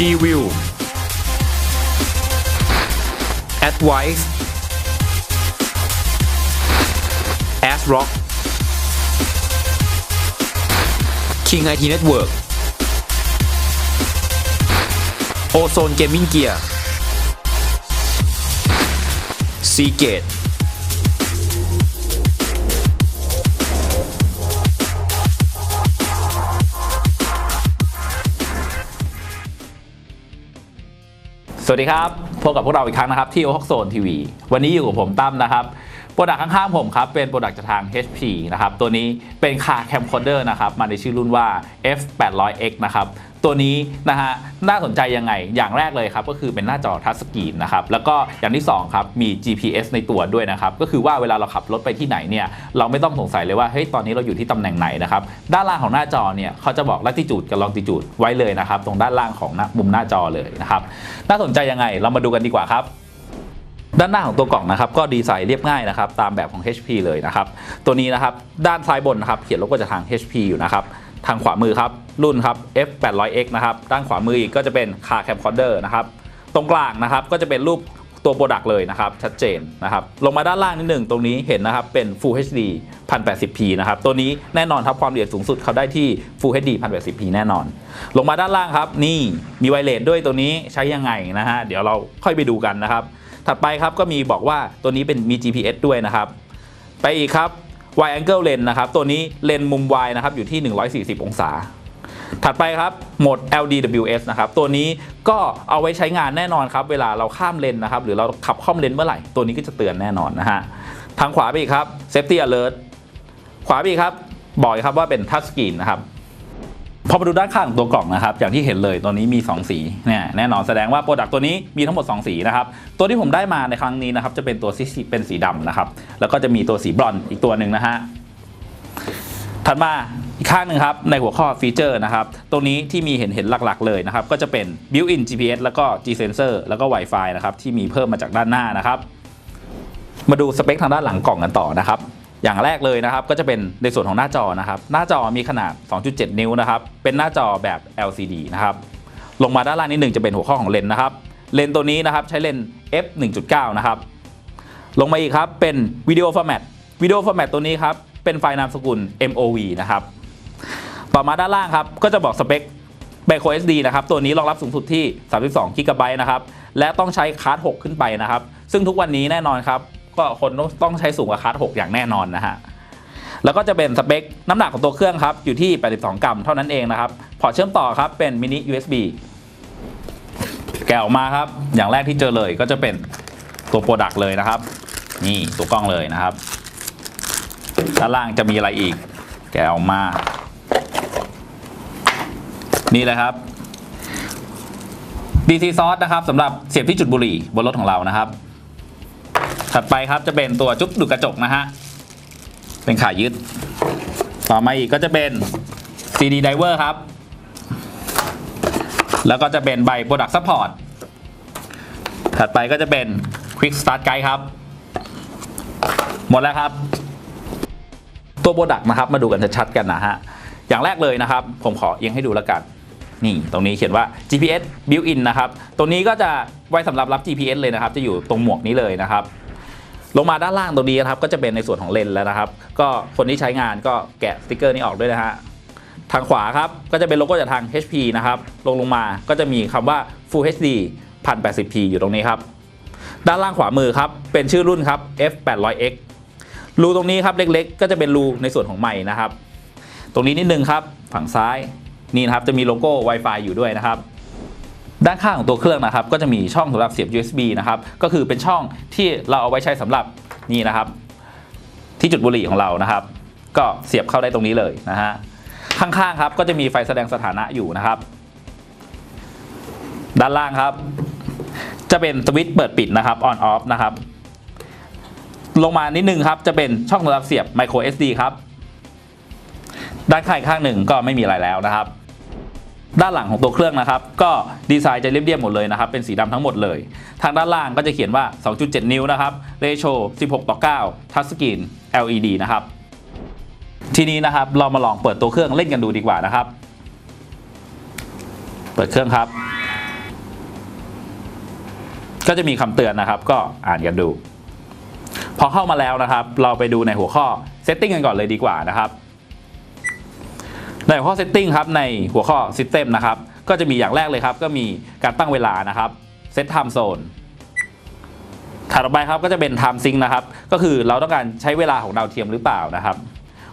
G-View Advice ASRock King IT Network. Ozone Gaming Gear. Seagate วัสดีครับ พบกับพวกเราอีกครั้งนะครับที่โอฮอกโซนทีวีวันนี้อยู่กับผมตั้มนะครับโปรดักต์ข้างๆผมครับ เป็นโปรดักต์จากทาง HP นะครับ ตัวนี้เป็นคาแคมโคเดอร์นะครับ มาในชื่อรุ่นว่า F800X นะครับ ตัวนี้นะฮะน่าสนใจยังไง อย่างแรกเลยครับก็คือเป็นหน้าจอทัชสกรีนนะครับแล้วก็อย่างที่2ครับมี GPS ในตัวด้วยนะครับก็คือว่าเวลาเราขับรถไปที่ไหนเนี่ยเราไม่ต้องสงสัยเลยว่าเฮ้ยตอนนี้เราอยู่ที่ตำแหน่งไหนนะครับด้านล่างของหน้าจอเนี่ยเขาจะบอก latitude กับ longitude ไว้เลยนะครับตรงด้านล่างของมุมหน้าจอเลยนะครับน่าสนใจยังไงเรามาดูกันดีกว่าครับด้านหน้าของตัวกล่องนะครับก็ดีไซน์เรียบง่ายนะครับตามแบบของ HP เลยนะครับตัวนี้นะครับด้านซ้ายบนนะครับเขียนโลโก้จากทาง HP อยู่นะครับทางขวามือครับ รุ่นครับ F800X นะครับ ด้านขวามืออีกก็จะเป็น Car Camcorder นะครับ ตรงกลางนะครับก็จะเป็นรูปตัวโปรดักต์เลยนะครับ ชัดเจนนะครับ ลงมาด้านล่างนิดหนึ่งตรงนี้เห็นนะครับ เป็น Full HD 1080p นะครับ ตัวนี้แน่นอนครับ ความละเอียดสูงสุดเขาได้ที่ Full HD 1080p แน่นอน ลงมาด้านล่างครับ นี่มีไวเลสด้วยตัวนี้ใช้ยังไงนะฮะเดี๋ยวเราค่อยไปดูกันนะครับ ถัดไปครับก็มีบอกว่าตัวนี้เป็นมี GPS ด้วยนะครับ ไปอีกครับ wide angle lens นะครับ ตัวนี้เลนส์มุม wide นะครับอยู่ที่ 140 องศา ถัดไปครับโหมด LDWS นะครับ ตัวนี้ก็เอาไว้ใช้งานแน่นอนครับ เวลาเราข้ามเลนนะครับ หรือเราขับค่อมเลนเมื่อไหร่ ตัวนี้ก็จะเตือนแน่นอนนะฮะ ทางขวาไปอีกครับ Safety Alert ขวาไปอีกครับ บอกอีกครับว่าเป็น Touch Screen นะครับพอมาดูด้านข้างของตัวกล่องนะครับ อย่างที่เห็นเลยตัวนี้มี 2 สีเนี่ยแน่นอนแสดงว่าโปรดักต์ตัวนี้มีทั้งหมด 2 สีนะครับ ตัวที่ผมได้มาในครั้งนี้นะครับ จะเป็นตัวสีเป็นสีดำนะครับ แล้วก็จะมีตัวสีบรอนซ์อีกตัวหนึ่งนะฮะถัดมา อีกข้างหนึ่งครับในหัวข้อฟีเจอร์นะครับตรงนี้ที่มีเห็นเห็นหลักๆ เลยนะครับก็จะเป็น built-in GPS แล้วก็ G sensor แล้วก็ Wi-Fi นะครับที่มีเพิ่มมาจากด้านหน้านะครับ มาดูสเปคทางด้านหลังกล่องกันต่อนะครับอย่างแรกเลยนะครับก็จะเป็นในส่วนของหน้าจอนะครับหน้าจอมีขนาด 2.7 นิ้วนะครับเป็นหน้าจอแบบ LCD นะครับลงมาด้านล่างนิดหนึ่งจะเป็นหัวข้อของเลนส์นะครับเลนส์ตัวนี้นะครับใช้เลนส์ f 1.9 นะครับลงมาอีกครับเป็นวิดีโอฟอร์แมตวิดีโอฟอร์แมตตัวนี้ครับเป็นไฟล์นามสกุล MOV นะครับ ต่อมาด้านล่างครับ ก็จะบอกสเปค Micro SD นะครับ ตัวนี้รองรับสูงสุดที่ 32 g b นะครับ และต้องใช้คาร์ด6 ขึ้นไปนะครับ ซึ่งทุกวันนี้แน่นอนครับ ก็คนต้องใช้สูงกว่าคาร์ด6 อย่างแน่นอนนะฮะ แล้วก็จะเป็นสเปค น้ำหนักของตัวเครื่องครับ อยู่ที่ 82 กรัมเท่านั้นเองนะครับ พอเชื่อมต่อครับเป็นมินิ USB แกะออกมาครับ อย่างแรกที่เจอเลยก็จะเป็นตัวโปรดักต์เลยนะครับ นี่ตัวกล้องเลยนะครับ ด้านล่างจะมีอะไรอีก แกะออกมา นี่เลยครับ DC source นะครับสำหรับเสียบที่จุดบุหรี่บนรถของเรานะครับ ถัดไปครับจะเป็นตัวจุ๊บดูดกระจกนะฮะเป็นขายึด ต่อมาอีกก็จะเป็น CD driver ครับ แล้วก็จะเป็นใบ product support ถัดไปก็จะเป็น quick start guide ครับ หมดแล้วครับ ตัวโปรดักต์นะครับมาดูกันชัดๆกันนะฮะ อย่างแรกเลยนะครับ ผมขอเอียงให้ดูแล้วกัน นี่ตรงนี้เขียนว่า GPS built-in นะครับ ตรงนี้ก็จะไว้สำหรับรับ GPS เลยนะครับ จะอยู่ตรงหมวกนี้เลยนะครับ ลงมาด้านล่างตรงนี้นะครับ ก็จะเป็นในส่วนของเลนแล้วนะครับ ก็คนที่ใช้งานก็แกะสติกเกอร์นี้ออกด้วยนะฮะทางขวาครับ ก็จะเป็นโลโก้จากทาง HP นะครับ ลงลงมาก็จะมีคำว่า Full HD 1080p อยู่ตรงนี้ครับ ด้านล่างขวามือครับ เป็นชื่อรุ่นครับ F800X รูตรงนี้ครับเล็กๆ ก็จะเป็นรูในส่วนของไม้นะครับ ตรงนี้นิดนึงครับ ฝั่งซ้าย นี่นะครับจะมีโลโก้ Wi-Fi อยู่ด้วยนะครับด้านข้างของตัวเครื่องนะครับ ก็จะมีช่องสำหรับเสียบ USB นะครับ ก็คือเป็นช่องที่เราเอาไว้ใช้สำหรับนี่นะครับ ที่จุดบุหรี่ของเรานะครับ ก็เสียบเข้าได้ตรงนี้เลยนะฮะข้างๆครับก็จะมีไฟแสดงสถานะอยู่นะครับ ด้านล่างครับ จะเป็นสวิตช์เปิดปิดนะครับ on off นะครับ ลงมานิดนึงครับ จะเป็นช่องสำหรับเสียบ micro SD ครับ ด้านข้างอีกข้างหนึ่งก็ไม่มีอะไรแล้วนะครับ ด้านหลังของตัวเครื่องนะครับ ก็ดีไซน์จะเรียบๆหมดเลยนะครับ เป็นสีดำทั้งหมดเลย ทางด้านล่างก็จะเขียนว่า 2.7 นิ้วนะครับเรโช16 ต่อ 9 ทัชสกรีน LED นะครับ ทีนี้นะครับเรามาลองเปิดตัวเครื่องเล่นกันดูดีกว่านะครับ เปิดเครื่องครับ ก็จะมีคำเตือนนะครับ ก็อ่านกันดู พอเข้ามาแล้วนะครับ เราไปดูในหัวข้อ setting กันก่อนเลยดีกว่านะครับ ในหัวข้อ setting ครับในหัวข้อ system นะครับก็จะมีอย่างแรกเลยครับ ก็มีการตั้งเวลานะครับ set time zone ถัดไปครับก็จะเป็น time sync นะครับ ก็คือเราต้องการใช้เวลาของดาวเทียมหรือเปล่านะครับ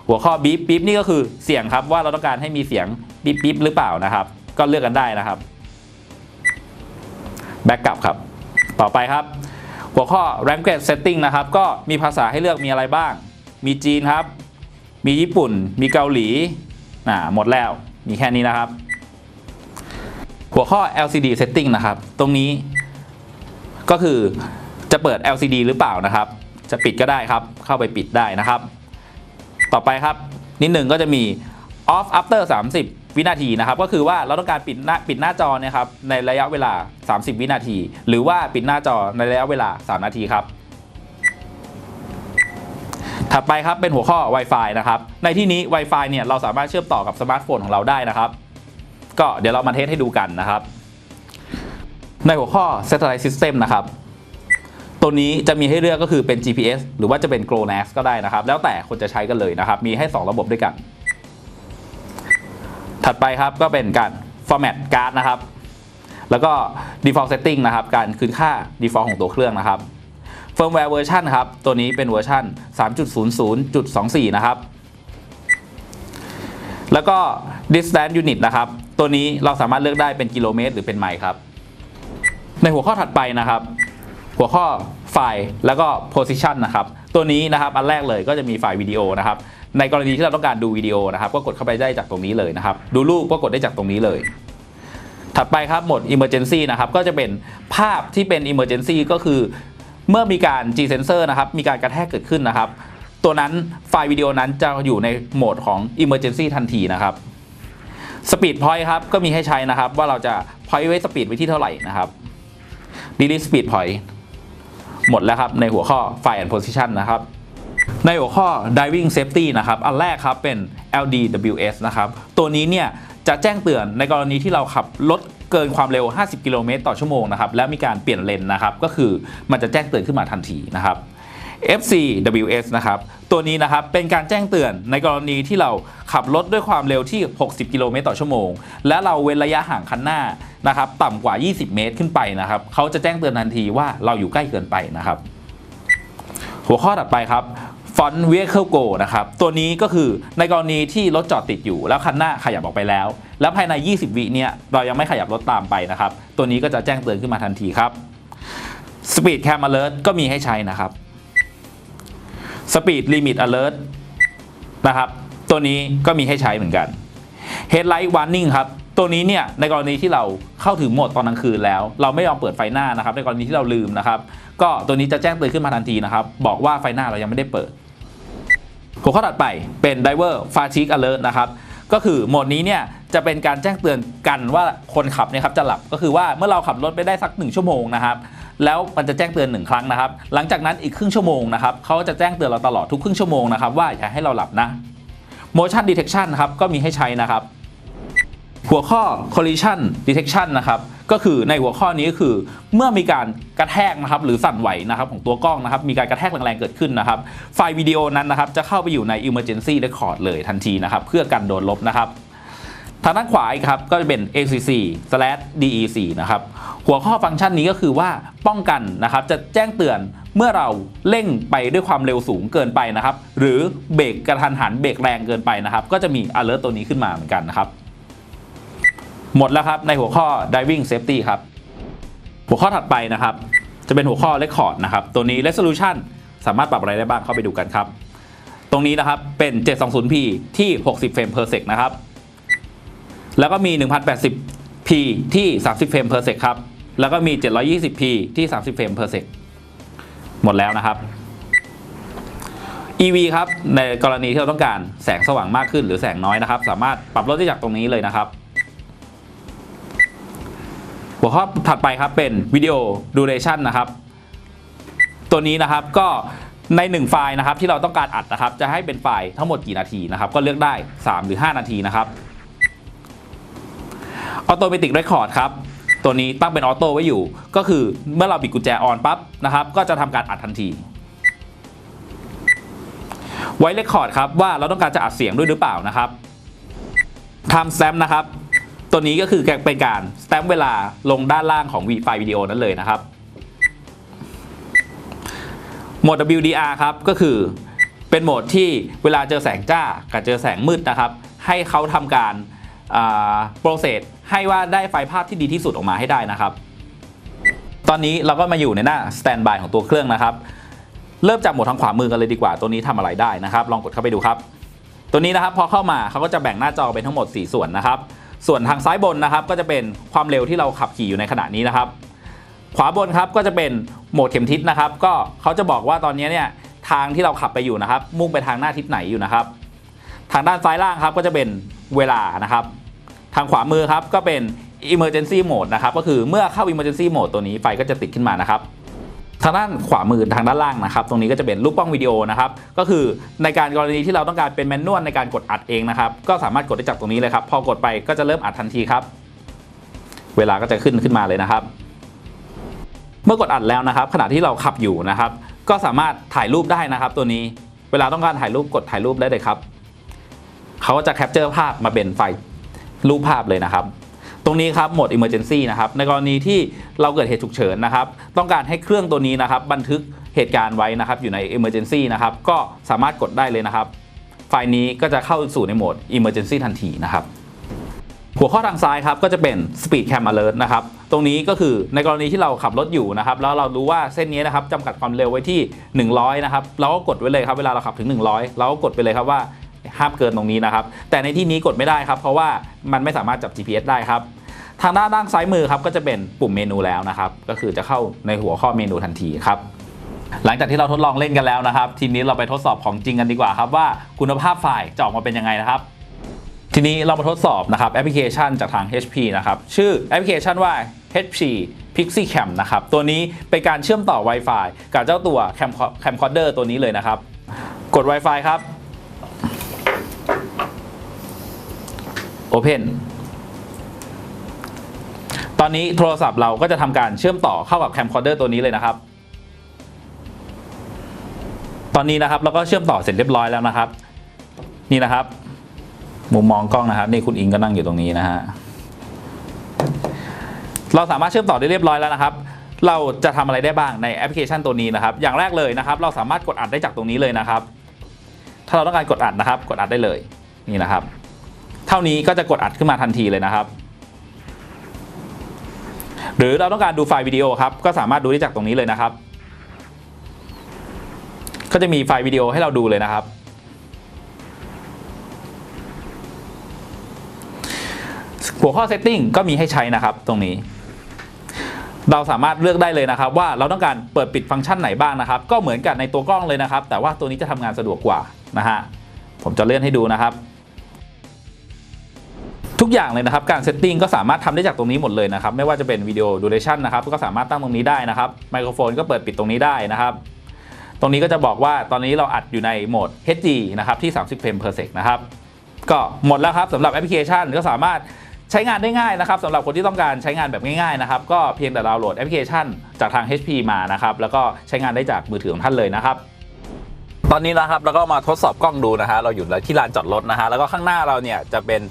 หัวข้อ beep beep นี่ก็คือเสียงครับว่าเราต้องการให้มีเสียง beep beep หรือเปล่านะครับ ก็เลือกกันได้นะครับ back กลับครับ ต่อไปครับ หัวข้อ language setting นะครับ ก็มีภาษาให้เลือกมีอะไรบ้าง มีจีนครับ มีญี่ปุ่น มีเกาหลี อ่าหมดแล้วมีแค่นี้นะครับ หัวข้อ LCD setting นะครับ ตรงนี้ก็คือจะเปิด LCD หรือเปล่านะครับ จะปิดก็ได้ครับ เข้าไปปิดได้นะครับ ต่อไปครับ นิดหนึ่งก็จะมี off after 30 วินาทีนะครับ ก็คือว่าเราต้องการปิดหน้าปิดหน้าจอนี่ยครับในระยะเวลา 30 วินาที หรือว่าปิดหน้าจอในระยะเวลา 3 นาทีครับ ถัดไปครับเป็นหัวข้อ Wi-Fi นะครับในที่นี้ Wi-Fi เนี่ยเราสามารถเชื่อมต่อกับสมาร์ทโฟนของเราได้นะครับ ก็เดี๋ยวเรามาเทสให้ดูกันนะครับ ในหัวข้อ Satellite System นะครับตัวนี้จะมีให้เลือกก็คือเป็น GPS หรือว่าจะเป็น GLONASS ก็ได้นะครับ แล้วแต่คนจะใช้กันเลยนะครับ มีให้ 2 ระบบด้วยกัน ถัดไปครับก็เป็นการ format card นะครับ แล้วก็ default setting นะครับ การคืนค่า default ของตัวเครื่องนะครับ firmware version ครับ ตัวนี้เป็นเวอร์ชัน3.00.24 นะครับ แล้วก็ distance unit นะครับ ตัวนี้เราสามารถเลือกได้เป็นกิโลเมตร หรือเป็นไมล์ครับ ในหัวข้อถัดไปนะครับ หัวข้อไฟล์แล้วก็ position นะครับ ตัวนี้นะครับอันแรกเลยก็จะมีไฟล์วิดีโอนะครับ ในกรณีที่เราต้องการดูวิดีโอนะครับ ก็กดเข้าไปได้จากตรงนี้เลยนะครับ ดูรูปก็กดได้จากตรงนี้เลยถัดไปครับโหมด emergency นะครับ ก็จะเป็นภาพที่เป็น emergency ก็คือ เมื่อมีการ G sensor นะครับมีการกระแทกเกิดขึ้นนะครับ ตัวนั้นไฟล์วิดีโอนั้นจะอยู่ในโหมดของ emergency ทันทีนะครับ speed point ครับก็มีให้ใช้นะครับ ว่าเราจะ point ไว้ speed ไว้ที่เท่าไหร่นะครับ delete speed point หมดแล้วครับ ในหัวข้อ file and position นะครับ ในหัวข้อ diving safety นะครับ อันแรกครับเป็น LDWS นะครับ ตัวนี้เนี่ยจะแจ้งเตือนในกรณีที่เราขับรถ เกินความเร็ว 50 กิโลเมตรต่อชั่วโมงนะครับแล้วมีการเปลี่ยนเลนนะครับก็คือมันจะแจ้งเตือนขึ้นมาทันทีนะครับ FCWS นะครับตัวนี้นะครับเป็นการแจ้งเตือนในกรณีที่เราขับรถด้วยความเร็วที่ 60 กิโลเมตรต่อชั่วโมง และเราเว้นระยะห่างคันหน้านะครับต่ำกว่า 20 เมตรขึ้นไปนะครับเขาจะแจ้งเตือนทันทีว่าเราอยู่ใกล้เกินไปนะครับ หัวข้อถัดไปครับ Front Vehicle Go นะครับ ตัวนี้ก็คือในกรณีที่รถจอดติดอยู่ แล้วคันหน้าขยับออกไปแล้ว แล้วภายใน 20 วิเนี่ยเรายังไม่ขยับรถตามไปนะครับ ตัวนี้ก็จะแจ้งเตือนขึ้นมาทันทีครับ Speed Cam Alert ก็มีให้ใช้นะครับ Speed Limit Alert นะครับตัวนี้ก็มีให้ใช้เหมือนกัน Headlight Warning ครับตัวนี้เนี่ยในกรณีที่เราเข้าถึงโหมดตอนกลางคืนแล้ว เราไม่ยอมเปิดไฟหน้านะครับ ในกรณีที่เราลืมนะครับ ก็ตัวนี้จะแจ้งเตือนขึ้นมาทันทีนะครับ บอกว่าไฟหน้าเรายังไม่ได้เปิด หัวข้อถัดไปเป็น Driver Fatigue Alert นะครับก็คือโหมดนี้เนี่ยจะเป็นการแจ้งเตือนกันว่าคนขับเนี่ยครับจะหลับก็คือว่าเมื่อเราขับรถไปได้สัก 1 ชั่วโมงนะครับแล้วมันจะแจ้งเตือนหนึ่งครั้งนะครับ หลังจากนั้นอีกครึ่งชั่วโมงนะครับเขาจะแจ้งเตือนเราตลอดทุกครึ่งชั่วโมงนะครับว่าอย่าให้เราหลับนะ Motion Detection ครับก็มีให้ใช้นะครับ หัวข้อ collision detection นะครับก็คือในหัวข้อนี้ก็คือเมื่อมีการกระแทกนะครับหรือสั่นไหวนะครับของตัวกล้องนะครับมีการกระแทกแรงๆเกิดขึ้นนะครับ ไฟล์วิดีโอนั้นนะครับจะเข้าไปอยู่ใน emergency record เลยทันทีนะครับเพื่อกันโดนลบนะครับทางด้านขวาครับก็จะเป็น ACC DEC นะครับหัวข้อฟังก์ชันนี้ก็คือว่าป้องกันนะครับจะแจ้งเตือนเมื่อเราเร่งไปด้วยความเร็วสูงเกินไปนะครับ หรือเบรกกระทันหันเบรกแรงเกินไปนะครับ ก็จะมี alert ตัวนี้ขึ้นมาเหมือนกันนะครับ หมดแล้วครับในหัวข้อ diving safety ครับ หัวข้อถัดไปนะครับ จะเป็นหัวข้อ record นะครับ ตัวนี้ resolution สามารถปรับอะไรได้บ้างเข้าไปดูกันครับ ตรงนี้นะครับเป็น 720p ที่ 60 เฟรม per sec นะครับ แล้วก็มี 1080p ที่ 30 เฟรม per sec ครับ แล้วก็มี 720p ที่ 30 เฟรม per sec หมดแล้วนะครับ EV ครับ ในกรณีที่เราต้องการแสงสว่างมากขึ้นหรือแสงน้อยนะครับ สามารถปรับลดได้จากตรงนี้เลยนะครับ หัวข้อถัดไปครับเป็นวิดีโอ duration นะครับ ตัวนี้นะครับก็ใน 1 ไฟล์นะครับที่เราต้องการอัดนะครับ จะให้เป็นไฟล์ทั้งหมดกี่นาทีนะครับ ก็เลือกได้ 3 หรือ 5 นาทีนะครับ Automatic Record ครับ ตัวนี้ตั้งเป็นออโต้ไว้อยู่ ก็คือเมื่อเราบิดกุญแจออนปั๊บนะครับ ก็จะทำการอัดทันที ไว้เลคคอร์ดครับว่าเราต้องการจะอัดเสียงด้วยหรือเปล่านะครับทำแตมนะครับ ตัวนี้ก็คือเป็นการสแตมป์เวลาลงด้านล่างของวีไฟล์วิดีโอนั้นเลยนะครับโหมด WDR ครับก็คือเป็นโหมดที่เวลาเจอแสงจ้ากับเจอแสงมืดนะครับ ให้เขาทำการโปรเซสให้ว่าได้ไฟล์ภาพที่ดีที่สุดออกมาให้ได้นะครับ ตอนนี้เราก็มาอยู่ในหน้าสแตนบายของตัวเครื่องนะครับ เริ่มจากโหมดทางขวามือกันเลยดีกว่า ตัวนี้ทำอะไรได้นะครับ ลองกดเข้าไปดูครับ ตัวนี้นะครับพอเข้ามาเขาก็จะแบ่งหน้าจอเป็นทั้งหมด 4 ส่วนนะครับ ส่วนทางซ้ายบนนะครับก็จะเป็นความเร็วที่เราขับขี่อยู่ในขณะนี้นะครับ ขวาบนครับก็จะเป็นโหมดเข็มทิศนะครับ ก็เขาจะบอกว่าตอนนี้เนี่ยทางที่เราขับไปอยู่นะครับ มุ่งไปทางหน้าทิศไหนอยู่นะครับ ทางด้านซ้ายล่างครับก็จะเป็นเวลานะครับ ทางขวามือครับก็เป็น emergency mode นะครับก็คือเมื่อเข้า emergency mode ตัวนี้ไฟก็จะติดขึ้นมานะครับ ทางด้านขวามือทางด้านล่างนะครับ ตรงนี้ก็จะเป็นรูปกล้องวิดีโอนะครับ ก็คือในการกรณีที่เราต้องการเป็นแมนนวลในการกดอัดเองนะครับ ก็สามารถกดได้จากตรงนี้เลยครับ พอกดไปก็จะเริ่มอัดทันทีครับ เวลาก็จะขึ้นขึ้นมาเลยนะครับ เมื่อกดอัดแล้วนะครับ ขณะที่เราขับอยู่นะครับ ก็สามารถถ่ายรูปได้นะครับ ตัวนี้ เวลาต้องการถ่ายรูปกดถ่ายรูปได้เลยครับ เขาก็จะแคปเจอร์ภาพมาเป็นไฟล์รูปภาพเลยนะครับ ตรงนี้ครับโหมด Emergency นะครับในกรณีที่เราเกิดเหตุฉุกเฉินนะครับ ต้องการให้เครื่องตัวนี้นะครับ บันทึกเหตุการณ์ไว้นะครับ อยู่ใน Emergency นะครับ ก็สามารถกดได้เลยนะครับ ไฟล์นี้ก็จะเข้าสู่ในโหมด Emergency ทันทีนะครับหัวข้อทางซ้ายครับก็จะเป็น Speed Cam Alert นะครับ ตรงนี้ก็คือในกรณีที่เราขับรถอยู่นะครับ แล้วเรารู้ว่าเส้นนี้นะครับจำกัดความเร็วไว้ที่ 100 นะครับ เราก็กดไว้เลยครับเวลาเราขับถึง 100 เราก็กดไปเลยครับว่าห้ามเกินตรงนี้นะครับ แต่ในที่นี้กดไม่ได้ครับ เพราะว่ามันไม่สามารถจับ GPS ได้ครับ ทางด้านด้านซ้ายมือครับก็จะเป็นปุ่มเมนูแล้วนะครับ ก็คือจะเข้าในหัวข้อเมนูทันทีครับหลังจากที่เราทดลองเล่นกันแล้วนะครับ ทีนี้เราไปทดสอบของจริงกันดีกว่าครับว่าคุณภาพไฟล์จะออกมาเป็นยังไงนะครับ ทีนี้เรามาทดสอบนะครับแอปพลิเคชันจากทาง HP นะครับชื่อแอปพลิเคชันว่า HP Pixie Cam นะครับตัวนี้เป็นการเชื่อมต่อ Wi-Fi กับเจ้าตัว Cam Camcorder ตัวนี้เลยนะครับ กด Wi-Fi ครับ Open ตอนนี้โทรศัพท์เราก็จะทำการเชื่อมต่อเข้ากับ Camcorder ตัวนี้เลยนะครับ ตอนนี้นะครับเราก็เชื่อมต่อเสร็จเรียบร้อยแล้วนะครับ นี่นะครับ มุมมองกล้องนะครับนี่คุณอิงก็นั่งอยู่ตรงนี้นะฮะเราสามารถเชื่อมต่อได้เรียบร้อยแล้วนะครับ เราจะทำอะไรได้บ้างในแอปพลิเคชันตัวนี้นะครับ อย่างแรกเลยนะครับ เราสามารถกดอัดได้จากตรงนี้เลยนะครับ ถ้าเราต้องการกดอัดนะครับ กดอัดได้เลย นี่นะครับ เท่านี้ก็จะกดอัดขึ้นมาทันทีเลยนะครับ หรือเราต้องการดูไฟล์วิดีโอครับก็สามารถดูได้จากตรงนี้เลยนะครับ ก็จะมีไฟล์วิดีโอให้เราดูเลยนะครับ หัวข้อ setting ก็มีให้ใช้นะครับตรงนี้ เราสามารถเลือกได้เลยนะครับ ว่าเราต้องการเปิดปิดฟังก์ชันไหนบ้างนะครับ ก็เหมือนกับในตัวกล้องเลยนะครับ แต่ว่าตัวนี้จะทำงานสะดวกกว่านะฮะผมจะเลื่อนให้ดูนะครับ กอย่างเลยนะครับ การเซตติ้งก็สามารถทำได้จากตรงนี้หมดเลยนะครับ ไม่ว่าจะเป็นวิดีโอดูเรชันนะครับ ก็สามารถตั้งตรงนี้ได้นะครับ ไมโครโฟนก็เปิดปิดตรงนี้ได้นะครับ ตรงนี้ก็จะบอกว่าตอนนี้เราอัดอยู่ในโหมด HD นะครับที่ 30 เฟรม per sec นะครับ ก็หมดแล้วครับสำหรับแอปพลิเคชันก็สามารถใช้งานได้ง่ายนะครับสำหรับคนที่ต้องการใช้งานแบบง่ายๆนะครับ ก็เพียงแต่ดาวน์โหลดแอปพลิเคชันจากทาง HP มานะครับ แล้วก็ใช้งานได้จากมือถือของท่านเลยนะครับตอนนี้นะครับเราก็มาทดสอบกล้องดูนะฮะเราอยู่ที่ลานจอดรถนะฮะแล้วก็ข้างหน้าเราเนี่ยจะเป็น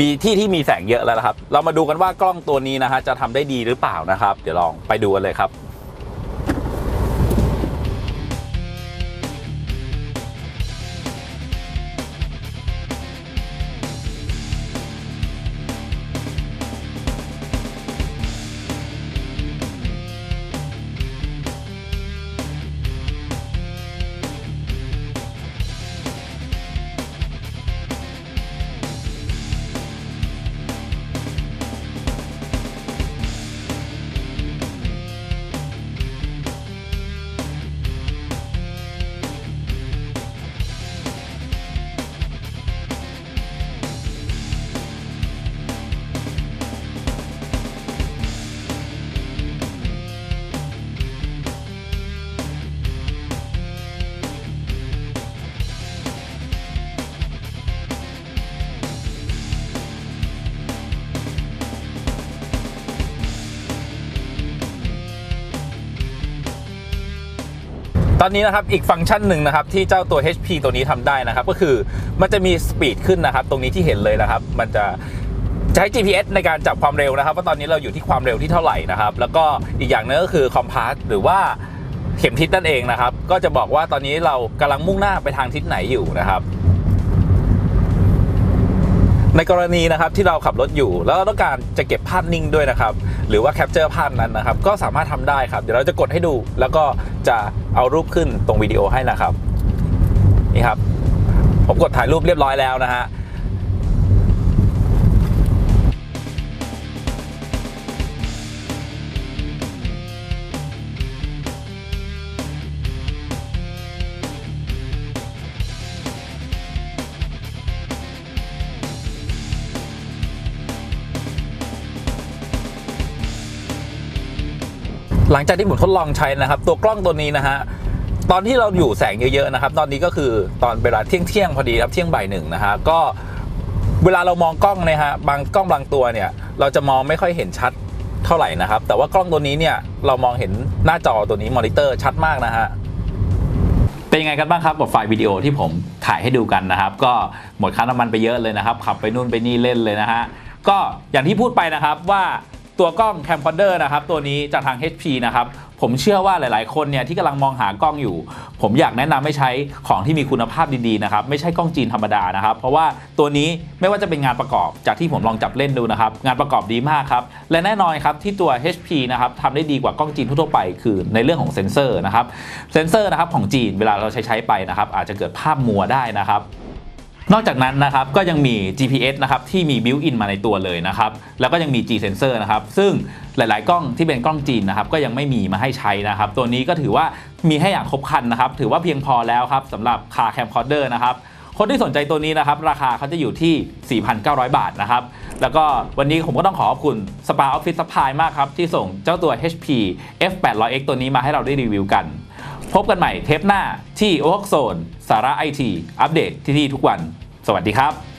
มีที่ที่มีแสงเยอะแล้วนะครับ เรามาดูกันว่ากล้องตัวนี้นะฮะจะทำได้ดีหรือเปล่านะครับ เดี๋ยวลองไปดูกันเลยครับ ตอนนี้นะครับอีกฟังก์ชันหนึ่งนะครับที่เจ้าตัว HP ตัวนี้ทำได้นะครับ ก็คือมันจะมีสปีดขึ้นนะครับ ตรงนี้ที่เห็นเลยนะครับ มันจะใช้ GPS ในการจับความเร็วนะครับ ว่าตอนนี้เราอยู่ที่ความเร็วที่เท่าไหร่นะครับ แล้วก็อีกอย่างหนึงก็คือคอมพาสหรือว่าเข็มทิศนั่นเองนะครับ ก็จะบอกว่าตอนนี้เรากำลังมุ่งหน้าไปทางทิศไหนอยู่นะครับ ในกรณีนะครับที่เราขับรถอยู่ แล้วเราต้องการจะเก็บภาพนิ่งด้วยนะครับ หรือว่าแคปเจอร์ภาพนั้นนะครับ ก็สามารถทำได้ครับ เดี๋ยวเราจะกดให้ดู แล้วก็จะเอารูปขึ้นตรงวิดีโอให้นะครับ นี่ครับ ผมกดถ่ายรูปเรียบร้อยแล้วนะฮะ หลังจากที่ผมทดลองใช้นะครับ ตัวกล้องตัวนี้นะฮะตอนที่เราอยู่แสงเยอะๆนะครับ ตอนนี้ก็คือตอนเวลาเที่ยงเที่ยงๆพอดีครับเที่ยงบ่ายหนึ่งนะฮะก็เวลาเรามองกล้องเนี่ยฮะบางกล้องบางตัวเนี่ย เราจะมองไม่ค่อยเห็นชัดเท่าไหร่นะครับ แต่ว่ากล้องตัวนี้เนี่ยเรามองเห็นหน้าจอตัวนี้มอนิเตอร์ชัดมากนะฮะเป็นยังไงกันบ้างครับกับไฟล์วิดีโอที่ผมถ่ายให้ดูกันนะครับ ก็หมดค่าน้ำมันไปเยอะเลยนะครับ ขับไปนู่นไปนี่เล่นเลยนะฮะก็อย่างที่พูดไปนะครับว่า ตัวกล้อง camcorder นะครับตัวนี้จากทาง HP นะครับผมเชื่อว่าหลาย ๆ คนเนี่ยที่กำลังมองหากล้องอยู่ ผมอยากแนะนำให้ใช้ของที่มีคุณภาพดี ๆ นะครับ ไม่ใช่กล้องจีนธรรมดานะครับ เพราะว่าตัวนี้ไม่ว่าจะเป็นงานประกอบจากที่ผมลองจับเล่นดูนะครับ งานประกอบดีมากครับ และแน่นอนครับที่ตัว HP นะครับทำได้ดีกว่ากล้องจีนทั่วไป คือในเรื่องของเซ็นเซอร์นะครับเซ็นเซอร์นะครับของจีนเวลาเราใช้ใช้ไปนะครับอาจจะเกิดภาพมัวได้นะครับ นอกจากนั้นนะครับก็ยังมี GPS นะครับที่มี built in มาในตัวเลยนะครับแล้วก็ยังมี G sensor นะครับซึ่งหลาย ๆ กล้องที่เป็นกล้องจีนนะครับก็ยังไม่มีมาให้ใช้นะครับ ตัวนี้ก็ถือว่ามีให้อย่างครบครันนะครับ ถือว่าเพียงพอแล้วครับสำหรับ Car Camcorder นะครับคนที่สนใจตัวนี้นะครับ ราคาเขาจะอยู่ที่ 4,900 บาทนะครับ แล้วก็วันนี้ผมก็ต้องขอขอบคุณ Spa Office Supply มากครับ ที่ส่งเจ้าตัว HP F800X ตัวนี้มาให้เราได้รีวิวกัน พบกันใหม่เทปหน้าที่โอ k กโซนสาระไอทีอัปเดตที่นี่ทุกวัน สวัสดีครับ